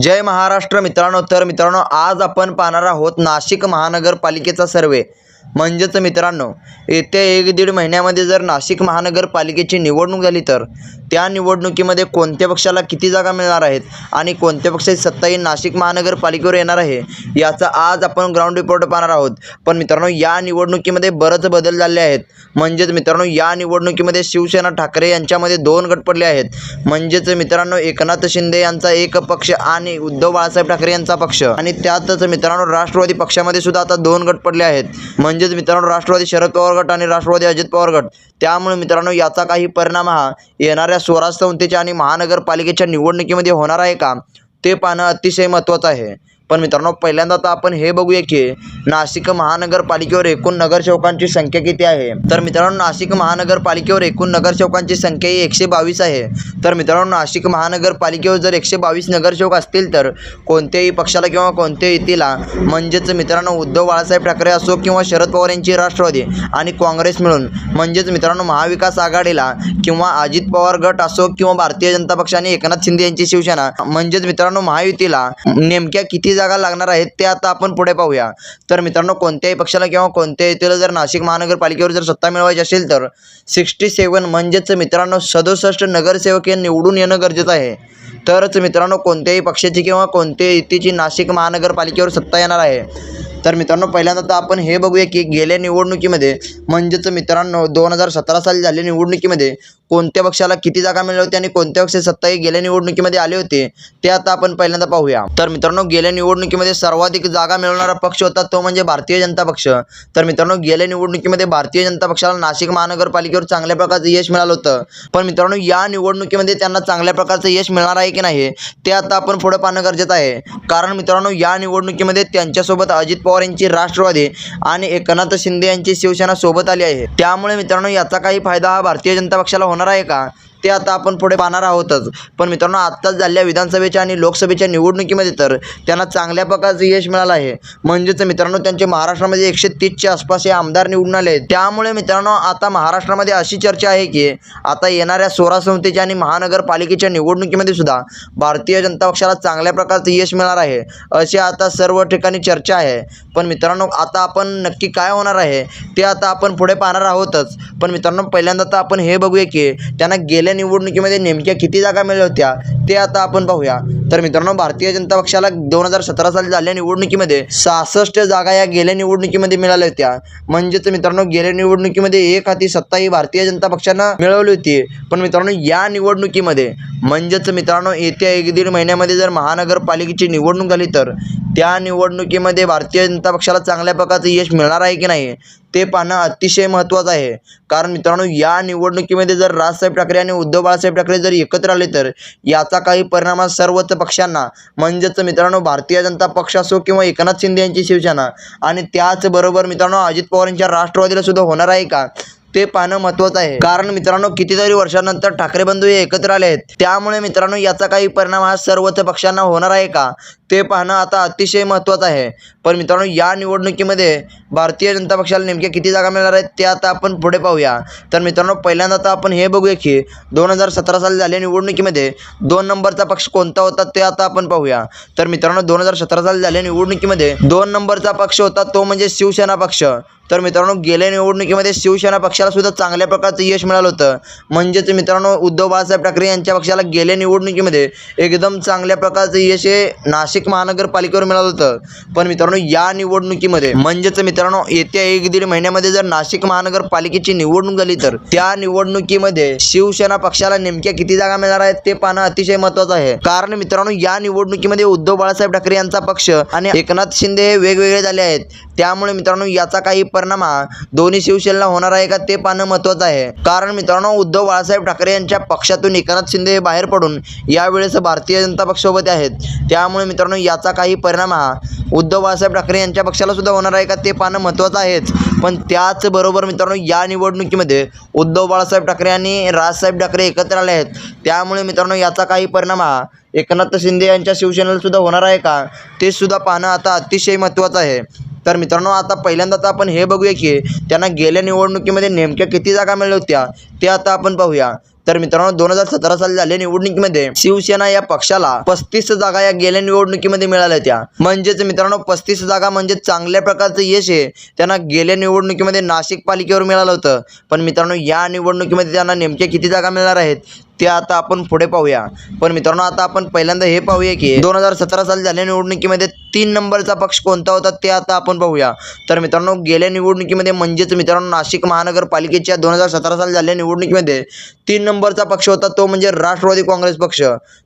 जय महाराष्ट्र मित्रांनो तर मित्रांनो आज आपण पाहणार आहोत नाशिक महानगरपालिकेचा सर्वे. म्हणजेच मित्रांनो येत्या एक दीड महिन्यामध्ये जर नाशिक महानगरपालिकेची निवडणूक झाली तर त्या निवडणुकीमध्ये कोणत्या पक्षाला किती जागा मिळणार आहेत आणि कोणत्या पक्षाची सत्ता ही नाशिक महानगरपालिकेवर येणार आहे याचा आज आपण ग्राउंड रिपोर्ट पाहणार आहोत. पण मित्रांनो या निवडणुकीमध्ये बरंच बदल झाले आहेत. म्हणजेच मित्रांनो या निवडणुकीमध्ये शिवसेना ठाकरे यांच्यामध्ये दोन गट पडले आहेत. म्हणजेच मित्रांनो एकनाथ शिंदे यांचा एक पक्ष आणि उद्धव बाळासाहेब ठाकरे यांचा पक्ष. आणि त्यातच मित्रांनो राष्ट्रवादी पक्षामध्ये सुद्धा आता दोन गट पडले आहेत. म्हणजेच मित्रांनो राष्ट्रवादी शरद पवार गट आणि राष्ट्रवादी अजित पवार गट. त्यामुळे मित्रांनो याचा काही परिणाम हा येणाऱ्या स्वराज संस्थेच्या आणि महानगरपालिकेच्या निवडणुकीमध्ये होणार आहे का? ते पाहणं अतिशय महत्त्वाचं आहे. पण मित्रांनो पहिल्यांदा आता आपण हे बघूया की नाशिक महानगरपालिकेवर एकूण नगरसेवकांची संख्या किती आहे? तर मित्रांनो नाशिक महानगरपालिकेवर एकूण नगरसेवकांची संख्या ही एकशे बावीस आहे. तर मित्रांनो नाशिक महानगरपालिकेवर जर एकशे बावीस नगरसेवक असतील तर कोणत्याही पक्षाला किंवा कोणत्याही युतीला म्हणजेच मित्रांनो उद्धव बाळासाहेब ठाकरे असो किंवा शरद पवार यांची राष्ट्रवादी आणि काँग्रेस मिळून म्हणजेच मित्रांनो महाविकास आघाडीला किंवा अजित पवार गट असो किंवा भारतीय जनता पक्ष आणि एकनाथ शिंदे यांची शिवसेना म्हणजेच मित्रांनो महायुतीला नेमक्या किती जागा लागणार आहेत ते आता आपण पुढे पाहूया. तर मित्रांनो कोणत्याही पक्षाला किंवा कोणत्याही येथील जर नाशिक महानगरपालिकेवर जर सत्ता मिळवायची असेल तर सिक्स्टी सेवन म्हणजेच मित्रांनो सदुसष्ट नगरसेवक हे निवडून येणं गरजेचं आहे. तरच मित्रांनो कोणत्याही पक्षाची किंवा कोणत्याही युतीची नाशिक महानगरपालिकेवर सत्ता येणार आहे. तर मित्रांनो पहिल्यांदा तर आपण हे बघूया की गेल्या निवडणुकीमध्ये म्हणजेच मित्रांनो दोन हजार सतरा साली झालेल्या निवडणुकीमध्ये कोणत्या पक्षाला किती जागा मिळाल्या होत्या आणि कोणत्या पक्ष सत्ता हे गेल्या निवडणुकीमध्ये आले होते ते आता आपण पहिल्यांदा पाहूया. तर मित्रांनो गेल्या निवडणुकीमध्ये सर्वाधिक जागा मिळवणारा पक्ष होता तो म्हणजे भारतीय जनता पक्ष. तर मित्रांनो गेल्या निवडणुकीमध्ये भारतीय जनता पक्षाला नाशिक महानगरपालिकेवर चांगल्या प्रकारचं यश मिळालं होतं. पण मित्रांनो या निवडणुकीमध्ये त्यांना चांगल्या प्रकारचं यश मिळणार आहे की नाही ते आता आपण पुढे पाहणं गरजेचं आहे. कारण मित्रांनो या निवडणुकीमध्ये त्यांच्यासोबत अजित पवार यांची राष्ट्रवादी आणि एकनाथ शिंदे यांची शिवसेना सोबत आली आहे. त्यामुळे मित्रांनो याचा काही फायदा हा भारतीय जनता पक्षाला होणार आहे का? ते आता आपण पुढे पाहणार आहोतच. पण मित्रांनो आत्ताच झालेल्या विधानसभेच्या आणि लोकसभेच्या निवडणुकीमध्ये तर त्यांना चांगल्या प्रकारचं यश मिळालं आहे. म्हणजेच मित्रांनो त्यांचे महाराष्ट्रामध्ये एकशे तीसच्या आसपास हे आमदार निवडून आले. त्यामुळे मित्रांनो आता महाराष्ट्रामध्ये अशी चर्चा आहे की आता येणाऱ्या सोळा संस्थेच्या आणि महानगरपालिकेच्या निवडणुकीमध्ये सुद्धा भारतीय जनता पक्षाला चांगल्या प्रकारचं यश मिळणार आहे अशी आता सर्व ठिकाणी चर्चा आहे. पण मित्रांनो आता आपण नक्की काय होणार आहे ते आता आपण पुढे पाहणार आहोतच. पण मित्रांनो पहिल्यांदा तर आपण हे बघूया की त्यांना गेल्या निवडणुकीमध्ये नेमक्या किती जागा मिळाल्या होत्या ते आता आपण पाहूया. तर मित्रांनो भारतीय जनता पक्षाला दोन हजार सतरा साली झालेल्या निवडणुकीमध्ये सहासष्ट जागा या गेल्या निवडणुकीमध्ये मिळाल्या होत्या. म्हणजेच मित्रांनो गेल्या निवडणुकीमध्ये एक हाती सत्ता ही भारतीय जनता पक्षानं मिळवली होती. पण मित्रांनो या निवडणुकीमध्ये म्हणजेच मित्रांनो येत्या एक दीड महिन्यामध्ये जर महानगरपालिकेची निवडणूक झाली तर त्या निवडणुकीमध्ये भारतीय जनता पक्षाला चांगल्या प्रकारचं यश मिळणार आहे की नाही? ते पाहणं अतिशय महत्त्वाचं आहे. कारण मित्रांनो या निवडणुकीमध्ये जर राजसाहेब ठाकरे आणि उद्धव बाळासाहेब ठाकरे जर एकत्र आले तर याचा काही परिणाम हा सर्वच पक्षांना. म्हणजेच मित्रांनो भारतीय जनता पक्ष असो किंवा एकनाथ शिंदे यांची शिवसेना. आणि त्याचबरोबर मित्रांनो अजित पवार यांच्या राष्ट्रवादीला सुद्धा होणार आहे का? ते पाहणं महत्त्वाचं आहे. कारण मित्रांनो कितीतरी वर्षानंतर ठाकरे बंधू हे एकत्र आले आहेत. त्यामुळे मित्रांनो याचा काही परिणाम हा सर्वच पक्षांना होणार आहे का? ते पाहणं आता अतिशय महत्त्वाचं आहे. पण मित्रांनो या निवडणुकीमध्ये भारतीय जनता पक्षाला नेमक्या किती जागा मिळणार आहेत ते आता आपण पुढे पाहूया. तर मित्रांनो पहिल्यांदा तर आपण हे बघूया की दोन हजार सतरा साली झालेल्या निवडणुकीमध्ये दोन नंबरचा पक्ष कोणता होता ते आता आपण पाहूया. तर मित्रांनो दोन हजार सतरा साली झालेल्या निवडणुकीमध्ये दोन नंबरचा पक्ष होता तो म्हणजे शिवसेना पक्ष. तर मित्रांनो गेल्या निवडणुकीमध्ये शिवसेना पक्षाला सुद्धा चांगल्या प्रकारचं यश मिळालं होतं. म्हणजेच मित्रांनो उद्धव बाळासाहेब ठाकरे यांच्या पक्षाला गेल्या निवडणुकीमध्ये एकदम चांगल्या प्रकारचं यश हे नाशिक महानगरपालिकेवर मिळालं होतं. पण मित्रांनो या निवडणुकीमध्ये म्हणजेच मित्रांनो येत्या एक दीड महिन्यामध्ये जर नाशिक महानगरपालिकेची निवडणूक झाली तर त्या निवडणुकीमध्ये शिवसेना पक्षाला नेमक्या किती जागा मिळणार आहेत ते पाहणं अतिशय महत्त्वाचं आहे. कारण मित्रांनो या निवडणुकीमध्ये उद्धव बाळासाहेब ठाकरे यांचा पक्ष आणि एकनाथ शिंदे हे वेगवेगळे झाले आहेत. त्यामुळे मित्रांनो याचा काही परिणाम हा दोन्ही शिवसेनेला होणार आहे का ते पाहणं महत्त्वाचं आहे. कारण मित्रांनो उद्धव बाळासाहेब ठाकरे यांच्या पक्षातून एकनाथ शिंदे हे बाहेर पडून यावेळेस भारतीय जनता पक्षासोबत आहेत. त्यामुळे मित्रांनो याचा काही परिणाम हा उद्धव बाळासाहेब ठाकरे यांच्या पक्षाला सुद्धा होणार आहे का ते पाहणं महत्त्वाचं आहेच. पण त्याचबरोबर मित्रांनो या निवडणुकीमध्ये उद्धव बाळासाहेब ठाकरे आणि राजसाहेब ठाकरे एकत्र आले आहेत. त्यामुळे मित्रांनो याचा काही परिणाम हा एकनाथ शिंदे यांच्या शिवसेनेला सुद्धा होणार आहे का ते सुद्धा पाहणं आता अतिशय महत्त्वाचं आहे. तर मित्रांनो आता पहिल्यांदा तर आपण हे बघूया की त्यांना गेल्या निवडणुकीमध्ये नेमक्या किती जागा मिळाल्या होत्या ते आता आपण पाहूया. तर मित्रांनो दोन हजार सतरा साली झालेल्या निवडणुकीमध्ये शिवसेना या पक्षाला पस्तीस जागा या गेल्या निवडणुकीमध्ये मिळाल्या त्या म्हणजेच मित्रांनो पस्तीस जागा म्हणजे चांगल्या प्रकारचं यश आहे त्यांना गेल्या निवडणुकीमध्ये नाशिक पालिकेवर मिळालं होतं. पण मित्रांनो या निवडणुकीमध्ये त्यांना नेमक्या किती जागा मिळणार आहेत? ते आता आपण पुढे पाहूया. पण मित्रांनो आता आपण पहिल्यांदा हे पाहूया की दोन हजार सतरा साली झालेल्या निवडणुकीमध्ये तीन नंबरचा पक्ष कोणता होता ते आता आपण पाहूया. तर मित्रांनो गेल्या निवडणुकीमध्ये म्हणजेच मित्रांनो नाशिक महानगरपालिकेच्या दोन हजार सतरा साली झालेल्या निवडणुकीमध्ये तीन नंबरचा पक्ष होता तो म्हणजे राष्ट्रवादी काँग्रेस पक्ष.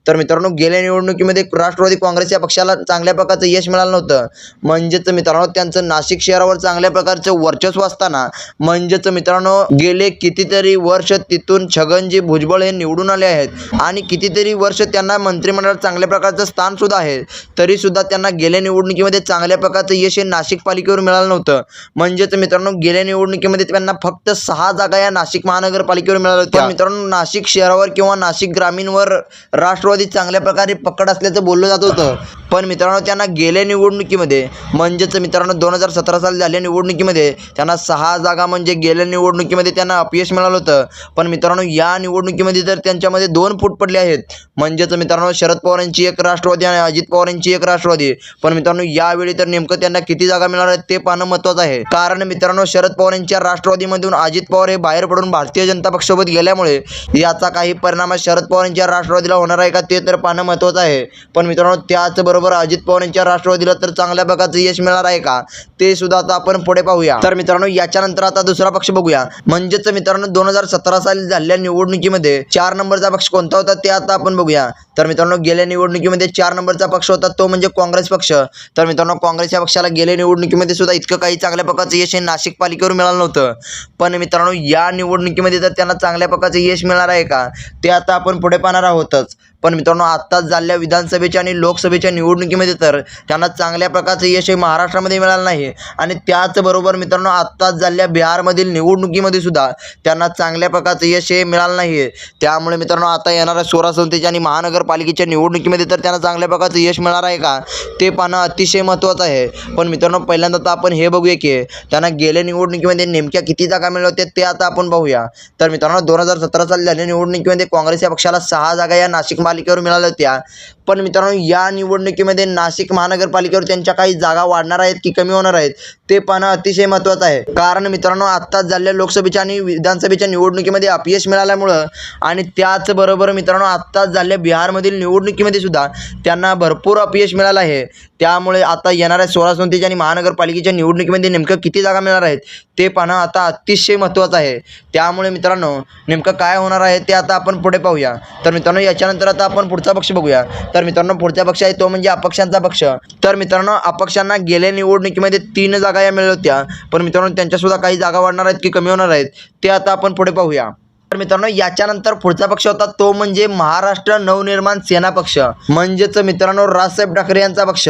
तर मित्रांनो गेल्या निवडणुकीमध्ये राष्ट्रवादी काँग्रेस या पक्षाला चांगल्या प्रकारचं यश मिळालं नव्हतं. म्हणजेच मित्रांनो त्यांचं नाशिक शहरावर चांगल्या प्रकारचं वर्चस्व असताना म्हणजेच मित्रांनो गेले कितीतरी वर्ष तिथून छगनजी भुजबळ हे निवडून आले आहेत. आणि कितीतरी वर्ष त्यांना मंत्रिमंडळात चांगल्या प्रकारचं स्थान सुद्धा आहे. तरी सुद्धा त्यांना गेल्या निवडणुकीमध्ये चांगल्या प्रकारचं यश हे नाशिक पालिकेवर मिळालं नव्हतं. म्हणजेच मित्रांनो गेल्या निवडणुकीमध्ये त्यांना फक्त सहा जागा या नाशिक महानगरपालिकेवर मिळाल्या होत्या. मित्रांनो नाशिक शहरावर किंवा नाशिक ग्रामीणवर राष्ट्रवादी चांगल्या प्रकारे पकड असल्याचं बोललं जात होतं. पण मित्रांनो त्यांना गेल्या निवडणुकीमध्ये म्हणजेच मित्रांनो दोन हजार सतरा साली झाल्या निवडणुकीमध्ये त्यांना सहा जागा म्हणजे गेल्या निवडणुकीमध्ये त्यांना अपयश मिळालं होतं. पण मित्रांनो या निवडणुकीमध्ये तर त्यांच्यामध्ये दोन फूट पडले आहेत म्हणजेच मित्रांनो शरद पवारांची एक राष्ट्रवादी आणि अजित पवारांची एक राष्ट्रवादी. पण मित्रांनो यावेळी तर नेमकं त्यांना किती जागा मिळणार आहेत ते पाहणं महत्त्वाचं आहे. कारण मित्रांनो शरद पवारांच्या राष्ट्रवादीमधून अजित पवार हे बाहेर पडून भारतीय जनता पक्षासोबत गेल्यामुळे याचा काही परिणाम शरद पवारांच्या राष्ट्रवादीला होणार आहे का ते तर पाहणं महत्त्वाचं आहे. पण मित्रांनो त्याचबरोबर अजित पवारांच्या राष्ट्रवादीला तर चांगल्या प्रकारचं यश मिळणार आहे का? ते सुद्धा आता आपण पुढे पाहूया. तर मित्रांनो याच्यानंतर आता दुसरा पक्ष बघूया. म्हणजेच मित्रांनो दोन हजार सतरा साली झालेल्या निवडणुकीमध्ये चार नंबरचा पक्ष कोणता होता ते आता आपण बघूया. तर मित्रांनो गेल्या निवडणुकीमध्ये चार नंबरचा पक्ष होता तो म्हणजे काँग्रेस पक्ष. तर मित्रांनो काँग्रेस या पक्षाला गेल्या निवडणुकीमध्ये सुद्धा इतकं काही चांगल्या प्रकारचं यश हे नाशिक पालिकेवर मिळालं नव्हतं. पण मित्रांनो या निवडणुकीमध्ये तर त्यांना चांगल्या प्रकारचं यश मिळणार आहे का? ते आता आपण पुढे पाहणार आहोतच. पण मित्रांनो आत्ताच झालेल्या विधानसभेच्या आणि लोकसभेच्या निवडणुकीमध्ये तर त्यांना चांगल्या प्रकारचं यश हे महाराष्ट्रामध्ये मिळालं नाही. आणि त्याचबरोबर मित्रांनो आत्ताच झालेल्या बिहारमधील निवडणुकीमध्ये सुद्धा त्यांना चांगल्या प्रकारचं यश हे मिळालं नाही. आहे त्यामुळे मित्रांनो आता येणाऱ्या सोळा संस्थेच्या आणि महानगरपालिकेच्या निवडणुकीमध्ये तर त्यांना चांगल्या प्रकारचं यश मिळणार आहे का? ते पाहणं अतिशय महत्त्वाचं आहे. पण मित्रांनो पहिल्यांदा तर आपण हे बघूया की त्यांना गेल्या निवडणुकीमध्ये नेमक्या किती जागा मिळल्या होत्या ते आता आपण पाहूया. तर मित्रांनो दोन हजार सतरा साली झालेल्या निवडणुकीमध्ये काँग्रेस या पक्षाला सहा जागा या नाशिक पालिकेवर मिळाल्या होत्या. पण मित्रांनो या निवडणुकीमध्ये नाशिक महानगरपालिकेवर त्यांच्या काही जागा वाढणार आहेत की कमी होणार आहेत ते पाहणं अतिशय महत्त्वाचं आहे. कारण मित्रांनो आत्ताच झालेल्या लोकसभेच्या आणि विधानसभेच्या निवडणुकीमध्ये अपयश मिळाल्यामुळं आणि त्याचबरोबर मित्रांनो आत्ताच झालेल्या बिहारमधील निवडणुकीमध्ये सुद्धा त्यांना भरपूर अपयश मिळालं आहे. त्यामुळे आता येणाऱ्या सोळा आणि महानगरपालिकेच्या निवडणुकीमध्ये नेमकं किती जागा मिळणार आहेत ते पाहणं आता अतिशय महत्त्वाचं आहे. त्यामुळे मित्रांनो नेमकं काय होणार आहे ते आता आपण पुढे पाहूया. तर मित्रांनो याच्यानंतर आता आपण पुढचा पक्ष बघूया. तर मित्रांनो पुढचा पक्ष आहे तो म्हणजे अपक्षांचा पक्ष. तर मित्रांनो अपक्षांना गेल्या निवडणुकीमध्ये तीन जागा या मिळल्या होत्या. पण मित्रांनो त्यांच्यासुद्धा काही जागा वाढणार आहेत की कमी होणार आहेत ते आता आपण पुढे पाहूया. तर मित्रांनो याच्यानंतर पुढचा पक्ष होता तो म्हणजे महाराष्ट्र नवनिर्माण सेना पक्ष. म्हणजेच मित्रांनो राजसाहेब ठाकरे यांचा पक्ष.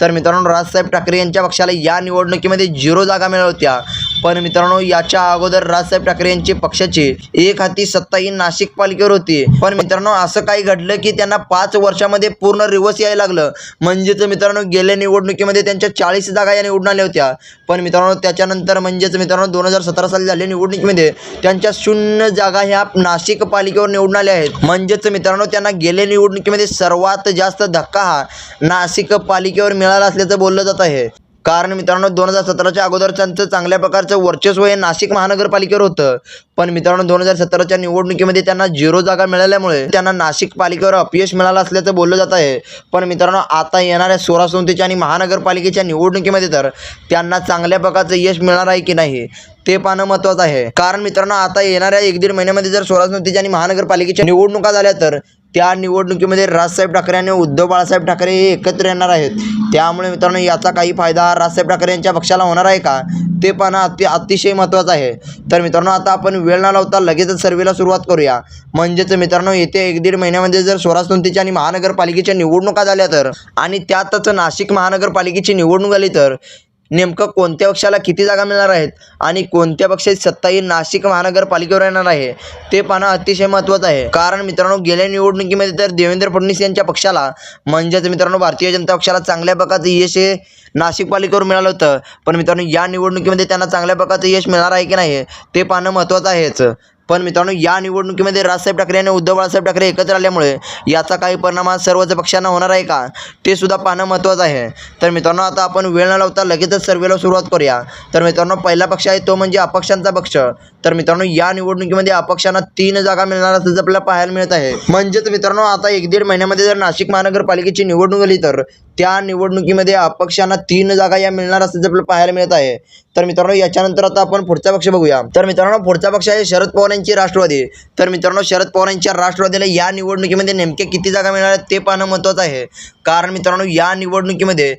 तर मित्रांनो राजसाहेब ठाकरे यांच्या पक्षाला या निवडणुकीमध्ये झिरो जागा मिळाल्या होत्या. पण मित्रांनो याच्या अगोदर राजसाहेब ठाकरे यांची पक्षाची एक हाती सत्ता ही नाशिक पालिकेवर होती. पण मित्रांनो असं काही घडलं की त्यांना पाच वर्षामध्ये पूर्ण रिवर्स यायला लागलं. म्हणजेच मित्रांनो गेल्या निवडणुकीमध्ये त्यांच्या चाळीस जागा या निवडून आल्या होत्या. पण मित्रांनो त्याच्यानंतर म्हणजेच मित्रांनो दोन हजार सतरा साली झालेल्या निवडणुकीमध्ये त्यांच्या शून्य जागा ह्या नाशिक पालिकेवर निवडून आल्या आहेत. म्हणजेच मित्रांनो त्यांना गेल्या निवडणुकीमध्ये सर्वात जास्त धक्का हा नाशिक पालिकेवर मिळाला असल्याचं बोललं जात आहे. कारण मित्रांनो दोन हजार सतराच्या अगोदर त्यांचं चांगल्या प्रकारचं वर्चस्व हे नाशिक महानगरपालिकेवर होतं. पण मित्रांनो दोन हजार सतराच्या निवडणुकीमध्ये त्यांना झिरो जागा मिळाल्यामुळे त्यांना नाशिक पालिकेवर अपयश मिळालं असल्याचं बोललं जात आहे. पण मित्रांनो आता येणाऱ्या सोळा संस्थेच्या आणि महानगरपालिकेच्या निवडणुकीमध्ये तर त्यांना चांगल्या प्रकारचं यश मिळणार आहे की नाही ते पाहणं महत्त्वाचं आहे. कारण मित्रांनो आता येणाऱ्या एक दीड महिन्यामध्ये जर सोळा संस्थेच्या आणि महानगरपालिकेच्या निवडणुका झाल्या तर त्या निवडणुकीमध्ये राजसाहेब ठाकरे आणि उद्धव बाळासाहेब ठाकरे हे एकत्र येणार आहेत. त्यामुळे मित्रांनो याचा काही फायदा राजसाहेब ठाकरे यांच्या पक्षाला होणार आहे का? ते पाहणं अति अतिशय महत्त्वाचं आहे. तर मित्रांनो आता आपण वेळ न लावता लगेचच सर्वेला सुरुवात करूया. म्हणजेच मित्रांनो येत्या एक दीड महिन्यामध्ये जर स्वराज आणि महानगरपालिकेच्या निवडणुका झाल्या तर आणि त्यातच नाशिक महानगरपालिकेची निवडणूक आली तर नेमकं कोणत्या पक्षाला किती जागा मिळणार आहेत आणि कोणत्या पक्षाची सत्ता ही नाशिक महानगरपालिकेवर येणार आहे. ते पाहणं अतिशय महत्त्वाचं आहे. कारण मित्रांनो गेल्या निवडणुकीमध्ये तर देवेंद्र फडणवीस यांच्या पक्षाला म्हणजेच मित्रांनो भारतीय जनता पक्षाला चांगल्या प्रकारचं यश हे नाशिक पालिकेवर मिळालं होतं. पण मित्रांनो या निवडणुकीमध्ये त्यांना चांगल्या प्रकारचं यश मिळणार आहे की नाही ते पाहणं महत्त्वाचं आहेच. पण मित्रांनो या निवडणुकीमध्ये राजसाहेब ठाकरे आणि उद्धव बाळासाहेब ठाकरे एकत्र आल्यामुळे याचा काही परिणाम हा सर्वच पक्षांना होणार आहे का? ते सुद्धा पाहणं महत्त्वाचं आहे. तर मित्रांनो आता आपण वेळ न लावता लगेचच सर्वेला सुरुवात करूया. तर मित्रांनो पहिला पक्ष आहे तो म्हणजे अपक्षांचा पक्ष. तर मित्रांनो या निवडणुकीमध्ये अपक्षांना तीन जागा मिळणार असल्याचं आपल्याला पाहायला मिळत आहे. म्हणजेच मित्रांनो आता एक दीड महिन्यामध्ये जर नाशिक महानगरपालिकेची निवडणूक झाली तर त्या निवडणुकीमध्ये अपक्षांना तीन जागा या मिळणार असल्याचं आपल्याला पाहायला मिळत आहे. तर मित्रांनो याच्यानंतर आता आपण पुढचा पक्ष बघूया. तर मित्रांनो पुढचा पक्ष आहे शरद पवार यांची राष्ट्रवादी. तर मित्रांनो शरद पवार यांच्या राष्ट्रवादीला या निवडणुकीमध्ये नेमक्या किती जागा मिळणार आहेत ते पाहणं महत्त्वाचं आहे. कारण मित्रांनो या निवडणुकीमध्ये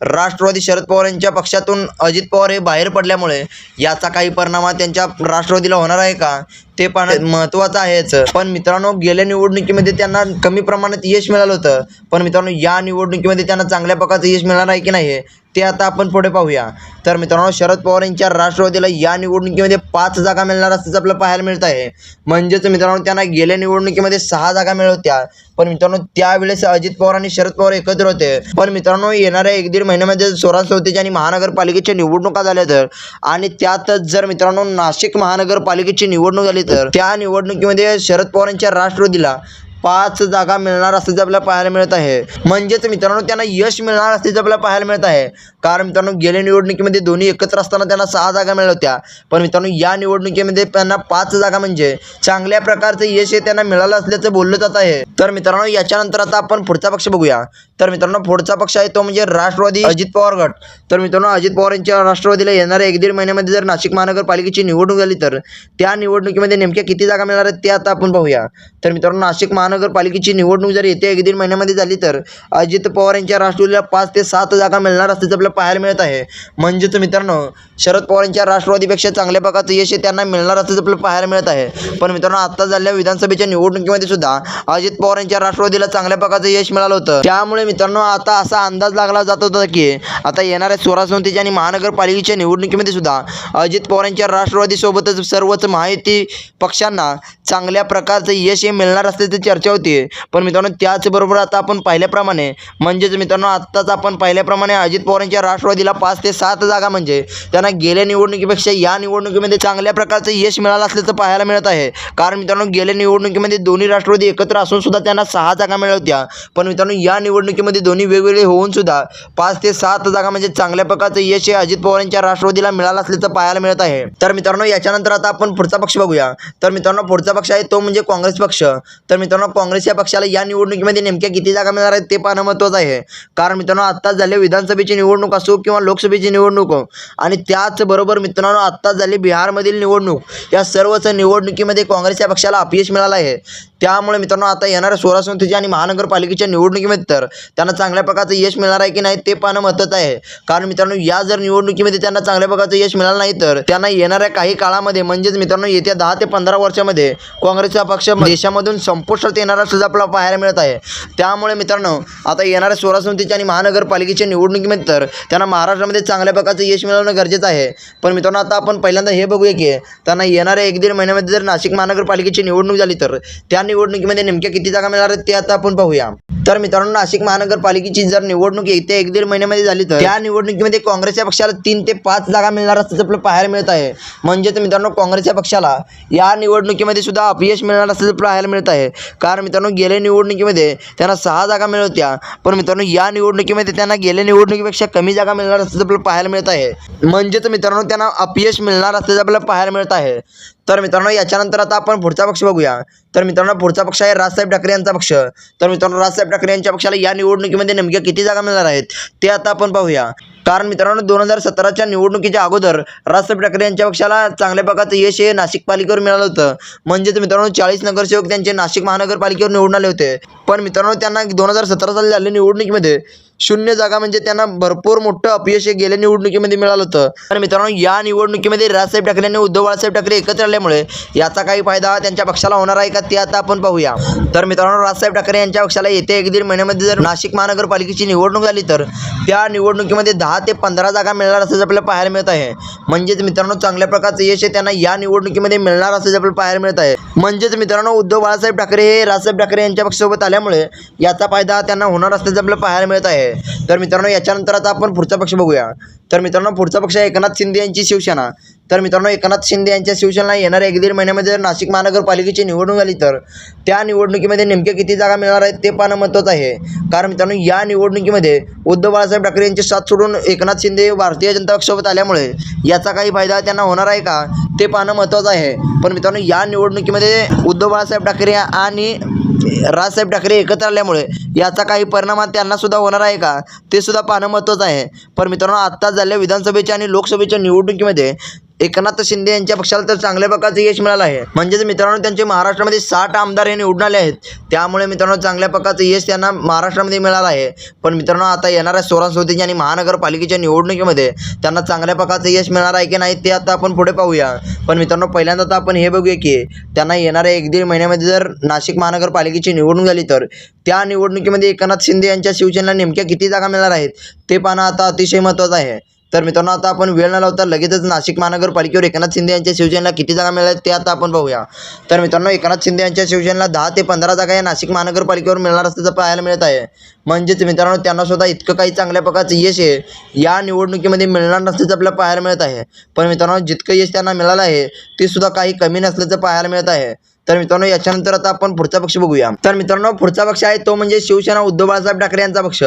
राष्ट्रवादी शरद पवार यांच्या पक्षातून अजित पवार हे बाहेर पडल्यामुळे याचा काही परिणाम त्यांच्या राष्ट्रवादीला होणार आहे का? ते पण महत्त्वाचं आहेच. पण मित्रांनो गेल्या निवडणुकीमध्ये त्यांना कमी प्रमाणात यश मिळालं होतं. पण मित्रांनो या निवडणुकीमध्ये त्यांना चांगल्या प्रकारचं यश मिळणार आहे की नाही ते आता आपण पुढे पाहूया. तर मित्रांनो शरद पवार यांच्या राष्ट्रवादीला या निवडणुकीमध्ये पाच जागा मिळणार असल्याचं आपल्याला पाहायला मिळत आहे. म्हणजेच मित्रांनो त्यांना गेल्या निवडणुकीमध्ये सहा जागा मिळत होत्या. पण मित्रांनो त्यावेळेस अजित पवार आणि शरद पवार एकत्र होते. पण मित्रांनो येणाऱ्या एक दीड महिन्यामध्ये स्वराज संस्थेच्या आणि महानगरपालिकेच्या निवडणुका झाल्या तर. आणि त्यातच जर मित्रांनो नाशिक महानगरपालिकेची निवडणूक झाली तर त्या निवडणुकीमध्ये शरद पवारांच्या राष्ट्रवादीला पाच जागा मिळणार असल्याचं आपल्याला पाहायला मिळत आहे. म्हणजेच मित्रांनो त्यांना यश मिळणार असल्याचं आपल्याला पाहायला मिळत आहे. कारण मित्रांनो गेल्या निवडणुकीमध्ये दोन्ही एकत्र असताना त्यांना सहा जागा मिळत होत्या. पण मित्रांनो या निवडणुकीमध्ये त्यांना पाच जागा म्हणजे चांगल्या प्रकारचं यश हे त्यांना मिळालं असल्याचं बोललं जात आहे. तर मित्रांनो याच्यानंतर आता आपण पुढचा पक्ष बघूया. तर मित्रांनो पुढचा पक्ष आहे तो म्हणजे राष्ट्रवादी अजित पवार गट. तर मित्रांनो अजित पवार यांच्या राष्ट्रवादीला येणाऱ्या एक दीड महिन्यामध्ये जर नाशिक महानगरपालिकेची निवडणूक झाली तर त्या निवडणुकीमध्ये नेमक्या किती जागा मिळणार आहेत ते आता आपण पाहूया तर मित्रांनो नाशिक महानगर महानगरपालिकेची निवडणूक जर येत्या एक दीड महिन्यामध्ये झाली तर अजित पवार यांच्या राष्ट्रवादीला पाच ते सात जागा मिळणार असल्याचं आपल्याला पाहायला मिळत आहे. म्हणजेच मित्रांनो शरद पवार यांच्या राष्ट्रवादीपेक्षा चांगल्या प्रकारचं यश हे त्यांना मिळणार असल्याचं आपल्याला पाहायला मिळत आहे. पण मित्रांनो आता झालेल्या विधानसभेच्या निवडणुकीमध्ये सुद्धा अजित पवार यांच्या राष्ट्रवादीला चांगल्या प्रकारचं यश मिळालं होतं. त्यामुळे मित्रांनो आता असा अंदाज लागला जात होता की आता येणाऱ्या स्वराज समितीच्या आणि महानगरपालिकेच्या निवडणुकीमध्ये सुद्धा अजित पवार यांच्या राष्ट्रवादीसोबतच सर्वच माहिती पक्षांना चांगल्या प्रकारचं यश हे मिळणार असल्याची चर्चा होती. पण मित्रांनो त्याचबरोबर आता आपण पाहिल्याप्रमाणे म्हणजेच मित्रांनो आत्ताच आपण पाहिल्याप्रमाणे अजित पवारांच्या राष्ट्रवादीला पाच ते सात जागा म्हणजे त्यांना गेल्या निवडणुकीपेक्षा या निवडणुकीमध्ये चांगल्या प्रकारचं यश मिळालं असल्याचं पाहायला मिळत आहे. कारण मित्रांनो गेल्या निवडणुकीमध्ये दोन्ही राष्ट्रवादी एकत्र असून सुद्धा त्यांना सहा जागा मिळत होत्या. पण मित्रांनो या निवडणुकीमध्ये दोन्ही वेगवेगळे होऊन सुद्धा पाच ते सात जागा म्हणजे चांगल्या प्रकारचं यश हे अजित पवारांच्या राष्ट्रवादीला मिळालं असल्याचं पाहायला मिळत आहे. तर मित्रांनो याच्यानंतर आता आपण पुढचा पक्ष बघूया. तर मित्रांनो पुढचा पक्ष आहे तो म्हणजे काँग्रेस पक्ष. तर मित्रांनो काँग्रेस या पक्षाला या निवडणुकीमध्ये नेमक्या किती जागा मिळणार आहेत ते पाहणं महत्त्वाचं आहे. कारण मित्रांनो आत्ताच झाले विधानसभेची निवडणूक असो किंवा लोकसभेची निवडणूक हो. आणि त्याचबरोबर मित्रांनो आत्ताच झाली बिहारमधील निवडणूक. या सर्वच निवडणुकीमध्ये काँग्रेस या पक्षाला अपयश मिळालं आहे. त्यामुळे मित्रांनो आता येणाऱ्या सोळा संस्थेच्या आणि महानगरपालिकेच्या निवडणुकीमध्ये तर त्यांना चांगल्या प्रकारचं यश मिळणार आहे की नाही ते पाहणं महत्त्वाचं आहे. कारण मित्रांनो या जर निवडणुकीमध्ये त्यांना चांगल्या प्रकारचं यश मिळालं नाही तर त्यांना येणाऱ्या काही काळामध्ये म्हणजेच मित्रांनो येत्या दहा ते पंधरा वर्षामध्ये काँग्रेसचा पक्ष देशामधून संपुष्टात येणारा सुद्धा आपल्याला पाहायला मिळत आहे. त्यामुळे मित्रांनो आता येणाऱ्या स्वराज समितीच्या आणि महानगरपालिकेच्या निवडणुकीमध्ये तर त्यांना महाराष्ट्रामध्ये चांगल्या प्रकारचं यश मिळवणं गरजेचं आहे. पण मित्रांनो आता आपण पहिल्यांदा हे बघूया की त्यांना येणाऱ्या एक दीड महिन्यामध्ये जर नाशिक महानगरपालिकेची निवडणूक झाली तर त्या निवडणुकीमध्ये नेमक्या किती जागा मिळणार आहेत ते आता आपण पाहूया. तर मित्रांनो नाशिक महानगरपालिकेची जर निवडणूक येत्या एक दीड महिन्यामध्ये झाली तर? त्या निवडणुकीमध्ये काँग्रेसच्या पक्षाला तीन ते पाच जागा मिळणार असल्याचं आपलं पाहायला मिळत आहे. म्हणजेच मित्रांनो काँग्रेसच्या पक्षाला या निवडणुकीमध्ये सुद्धा अपयश मिळणार असल्याचं पाहायला मिळत आहे. कारण मित्रांनो गेल्या निवडणुकीमध्ये त्यांना सहा जागा मिळत होत्या. पण मित्रांनो या निवडणुकीमध्ये त्यांना गेल्या निवडणुकीपेक्षा कमी जागा मिळणार असल्याचं आपल्याला पाहायला मिळत आहे. म्हणजेच मित्रांनो त्यांना अपयश मिळणार असल्याचं आपल्याला पाहायला मिळत आहे. तर मित्रांनो याच्यानंतर आता आपण पुढचा पक्ष बघूया. तर मित्रांनो पुढचा पक्ष आहे राजसाहेब ठाकरे यांचा पक्ष. तर मित्रांनो राजसाहेब ठाकरे यांच्या पक्षाला या निवडणुकीमध्ये नेमक्या किती जागा मिळणार आहेत ते आता आपण पाहूया. कारण मित्रांनो दोन हजार सतराच्या निवडणुकीच्या अगोदर राजसाहेब ठाकरे यांच्या पक्षाला चांगल्या प्रकारचं यश हे नाशिक पालिकेवर मिळालं होतं. म्हणजेच मित्रांनो चाळीस नगरसेवक त्यांचे नाशिक महानगरपालिकेवर निवडून आले होते. पण मित्रांनो त्यांना दोन हजार सतरा साली झालेल्या निवडणुकीमध्ये शून्य जागा म्हणजे त्यांना भरपूर मोठं अपयश हे गेल्या निवडणुकीमध्ये मिळालं होतं. आणि मित्रांनो या निवडणुकीमध्ये राजसाहेब ठाकरे आणि उद्धव बाळासाहेब ठाकरे एकत्र आल्यामुळे याचा काही फायदा त्यांच्या पक्षाला होणार आहे का ते आता आपण पाहूया. तर मित्रांनो राजसाहेब ठाकरे यांच्या पक्षाला येत्या एक दीड महिन्यामध्ये जर नाशिक महानगरपालिकेची निवडणूक झाली तर त्या निवडणुकीमध्ये दहा ते पंधरा जागा मिळणार असल्याचं आपल्याला पाहायला मिळत आहे. म्हणजेच मित्रांनो चांगल्या प्रकारचं यश हे त्यांना या निवडणुकीमध्ये मिळणार असल्याचं आपल्याला पाहायला मिळत आहे. म्हणजेच मित्रांनो उद्धव बाळासाहेब ठाकरे हे राजसाहेब ठाकरे यांच्या पक्षासोबत आल्यामुळे याचा फायदा त्यांना होणार असल्याचं आपल्याला पाहायला मिळत आहे. आहे तर मित्रांनो याच्यानंतर आता आपण पुढचा पक्ष बघूया. तर मित्रांनो पुढचा पक्ष आहे एकनाथ शिंदे यांची शिवसेना. तर मित्रांनो एकनाथ शिंदे यांच्या शिवसेना येणाऱ्या एक दीड महिन्यामध्ये जर नाशिक महानगरपालिकेची निवडणूक आली तर त्या निवडणुकीमध्ये नेमक्या किती जागा मिळणार आहेत ते पाहणं महत्त्वाचं आहे. कारण मित्रांनो या निवडणुकीमध्ये उद्धव बाळासाहेब ठाकरे यांची साथ सोडून एकनाथ शिंदे भारतीय जनता पक्षासोबत आल्यामुळे याचा काही फायदा त्यांना होणार आहे का ते पाहणं महत्त्वाचं आहे. पण मित्रांनो या निवडणुकीमध्ये उद्धव बाळासाहेब ठाकरे आणि राजसाहेब ठाकरे एकत्र आल्यामुळे याचा काही परिणाम त्यांना सुद्धा होणार आहे का? ते सुद्धा पाहणं महत्त्वाचं आहे. पण मित्रांनो आत्ताच झालेल्या विधानसभेच्या आणि लोकसभेच्या निवडणुकीमध्ये एकनाथ शिंदे यांच्या पक्षाला तर चांगल्या प्रकारचं यश मिळालं आहे. म्हणजेच मित्रांनो त्यांचे महाराष्ट्रामध्ये साठ आमदार हे निवडून आले आहेत. त्यामुळे मित्रांनो चांगल्या प्रकारचं यश त्यांना महाराष्ट्रामध्ये मिळालं आहे. पण मित्रांनो आता येणाऱ्या स्वरांस्वतीच्या आणि महानगरपालिकेच्या निवडणुकीमध्ये त्यांना चांगल्या प्रकारचं यश मिळणार आहे की नाही ते आता आपण पुढे पाहूया. पण मित्रांनो पहिल्यांदा तर आपण हे बघूया की त्यांना येणाऱ्या एक दीड महिन्यामध्ये जर नाशिक महानगरपालिकेची निवडणूक झाली तर त्या निवडणुकीमध्ये एकनाथ शिंदे यांच्या शिवसेनेला नेमक्या किती जागा मिळणार आहेत ते पाहणं आता अतिशय महत्त्वाचं आहे. तर मित्रांनो आता आपण वेळ न लावता लगेचच नाशिक महानगरपालिकेवर एकनाथ शिंदे यांच्या शिवसेनेला किती जागा मिळाल्या ते आता आपण पाहूया तर मित्रांनो एकनाथ शिंदे यांच्या शिवसेनेला दहा ते पंधरा जागा या नाशिक महानगरपालिकेवर मिळणार असल्याचं पाहायला मिळत आहे. म्हणजेच मित्रांनो त्यांना सुद्धा इतकं काही चांगल्या प्रकारचं यश आहे या निवडणुकीमध्ये मिळणार नसल्याचं आपल्याला पाहायला मिळत आहे. पण मित्रांनो जितकं यश त्यांना मिळालं आहे ते सुद्धा काही कमी नसल्याचं पाहायला मिळत आहे. तर मित्रांनो याच्यानंतर आता आपण पुढचा पक्ष बघूया. तर मित्रांनो पुढचा पक्ष आहे तो म्हणजे शिवसेना उद्धव बाळासाहेब ठाकरे यांचा पक्ष.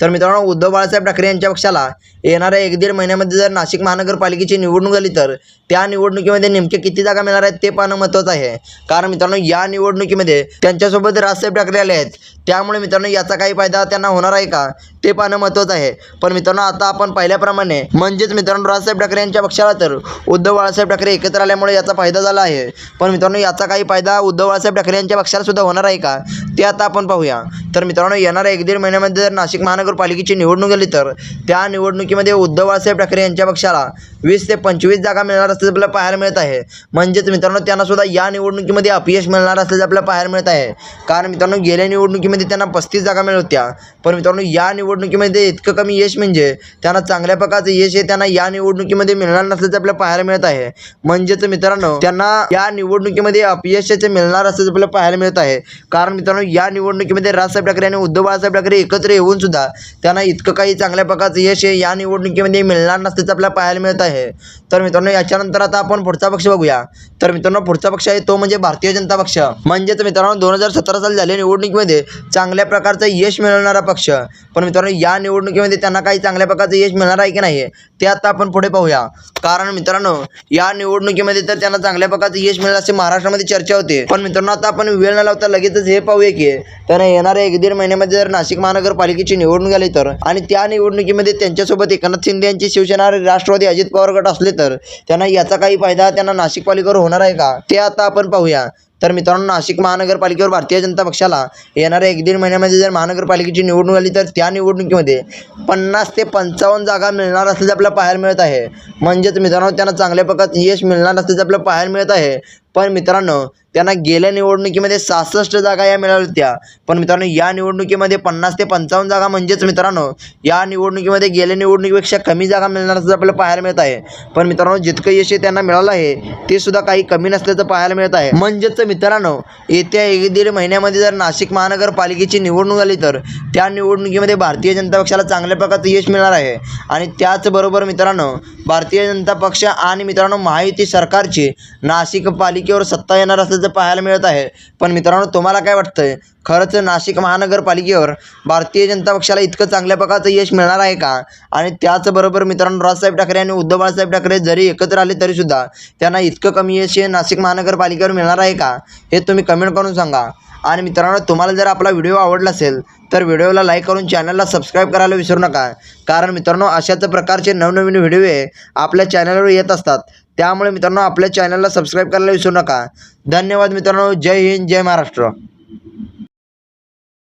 तर मित्रांनो उद्धव बाळासाहेब ठाकरे यांच्या पक्षाला येणाऱ्या एक दीड महिन्यामध्ये जर नाशिक महानगरपालिकेची निवडणूक झाली तर त्या निवडणुकीमध्ये नेमके किती जागा मिळणार आहेत ते पाहणं महत्त्वाचं आहे. कारण मित्रांनो या निवडणुकीमध्ये त्यांच्यासोबत राजसाहेब ठाकरे आले आहेत. त्यामुळे मित्रांनो याचा काही फायदा त्यांना होणार आहे का ते पाहणं महत्त्वाचं आहे. पण मित्रांनो आता आपण पाहिल्याप्रमाणे म्हणजेच मित्रांनो राजसाहेब ठाकरे यांच्या पक्षाला तर उद्धव बाळासाहेब ठाकरे एकत्र आल्यामुळे याचा फायदा झाला आहे. पण मित्रांनो याचा काही फायदा उद्धव बाळासाहेब ठाकरे यांच्या पक्षाला सुद्धा होणार आहे का? ते आता आपण पाहूया. तर मित्रांनो येणाऱ्या एक दीड महिन्यामध्ये जर नाशिक महानगरपालिकेची निवडणूक झाली तर त्या निवडणुकीमध्ये उद्धव बाळासाहेब ठाकरे यांच्या पक्षाला वीस ते पंचवीस जागा मिळणार असल्याचं आपल्याला पाहायला मिळत आहे. म्हणजेच मित्रांनो त्यांना सुद्धा या निवडणुकीमध्ये अपयश मिळणार असल्याचं आपल्याला पाहायला मिळत आहे. कारण मित्रांनो गेल्या निवडणुकीमध्ये त्यांना पस्तीस जागा मिळत होत्या. पण मित्रांनो या निवडणुकीमध्ये इतकं कमी यश म्हणजे त्यांना चांगल्या प्रकारचं यश हे त्यांना या निवडणुकीमध्ये मिळणार नसल्याचं आपल्याला पाहायला मिळत आहे. म्हणजेच मित्रांनो त्यांना या निवडणुकीमध्ये अपयश पक्षाचे मिळणार असल्याचं आपल्याला पाहायला मिळत आहे. कारण मित्रांनो या निवडणुकीमध्ये राजसाहेब ठाकरे आणि उद्धव बाळासाहेब ठाकरे एकत्र येऊन सुद्धा त्यांना इतकं काही चांगल्या प्रकारचं यश हे या निवडणुकीमध्ये मिळणार नसल्याचं आपल्याला पाहायला मिळत आहे. तर मित्रांनो याच्यानंतर आता आपण पुढचा पक्ष बघूया. तर मित्रांनो पुढचा पक्ष आहे तो म्हणजे भारतीय जनता पक्ष. म्हणजेच मित्रांनो दोन हजार सतरा साली झालेल्या निवडणुकीमध्ये चांगल्या प्रकारचं यश मिळवणारा पक्ष. पण मित्रांनो या निवडणुकीमध्ये त्यांना काही चांगल्या प्रकारचं यश मिळणार आहे की नाही ते आता आपण पुढे पाहूया. कारण मित्रांनो या निवडणुकीमध्ये तर त्यांना चांगल्या प्रकारचं यश मिळेल असे महाराष्ट्रामध्ये चर्चा होते. पण मित्रांनो आता आपण वेळ न लावता लगेचच हे पाहूया की त्यांना येणाऱ्या एक दीड महिन्यामध्ये जर नाशिक महानगरपालिकेची निवडणूक आली तर आणि त्या निवडणुकीमध्ये त्यांच्यासोबत एकनाथ शिंदे यांची शिवसेना आणि राष्ट्रवादी अजित पवार गट असले तर त्यांना याचा काही फायदा त्यांना नाशिक पालिकेवर होणार आहे का? ते आता आपण पाहूया. तर मित्रांनो नाशिक महानगरपालिकेवर भारतीय जनता पक्षाला येणाऱ्या एक दीड महिन्यामध्ये जर महानगरपालिकेची निवडणूक आली तर त्या निवडणुकीमध्ये पन्नास ते पंचावन्न जागा मिळणार असल्याचं आपल्याला पाहायला मिळत आहे. म्हणजेच मित्रांनो त्यांना चांगल्या प्रकारचं यश मिळणार असल्याचं आपल्याला पाहायला मिळत आहे. पण मित्रांनो त्यांना गेल्या निवडणुकीमध्ये सहासष्ट जागा या मिळाल्या होत्या. पण मित्रांनो या निवडणुकीमध्ये पन्नास ते पंचावन्न जागा म्हणजेच मित्रांनो या निवडणुकीमध्ये गेल्या निवडणुकीपेक्षा कमी जागा मिळणार असं आपल्याला पाहायला मिळत आहे. पण मित्रांनो जितकं यश त्यांना मिळालं आहे ते सुद्धा काही कमी नसल्याचं पाहायला मिळत आहे. म्हणजेच मित्रांनो येत्या एक दीड महिन्यामध्ये जर नाशिक महानगरपालिकेची निवडणूक झाली तर त्या निवडणुकीमध्ये भारतीय जनता पक्षाला चांगल्या प्रकारचं यश मिळणार आहे. आणि त्याचबरोबर मित्रांनो भारतीय जनता पक्ष आणि मित्रांनो महायुती सरकारची नाशिक पालिकेवर सत्ता येणार असल्याचं पाहायला मिळत आहे. पण मित्रांनो तुम्हाला काय वाटतंय? खरंच नाशिक महानगरपालिकेवर भारतीय जनता पक्षाला इतकं चांगल्या प्रकारचं यश मिळणार आहे का? आणि त्याचबरोबर मित्रांनो राजसाहेब ठाकरे आणि उद्धव बाळासाहेब ठाकरे जरी एकत्र आले तरीसुद्धा त्यांना इतकं कमी यश हे नाशिक महानगरपालिकेवर मिळणार आहे का? हे तुम्ही कमेंट करून सांगा. आणि मित्रांनो तुम्हाला जर आपला व्हिडिओ आवडला असेल तर व्हिडिओला लाईक करून चॅनलला सबस्क्राईब करायला विसरू नका. कारण मित्रांनो अशाच प्रकारचे नवनवीन व्हिडिओ हे आपल्या चॅनलवर येत असतात. त्यामुळे मित्रांनो आपल्या चॅनलला सबस्क्राईब करायला विसरू नका. धन्यवाद मित्रांनो. जय हिंद जय महाराष्ट्र.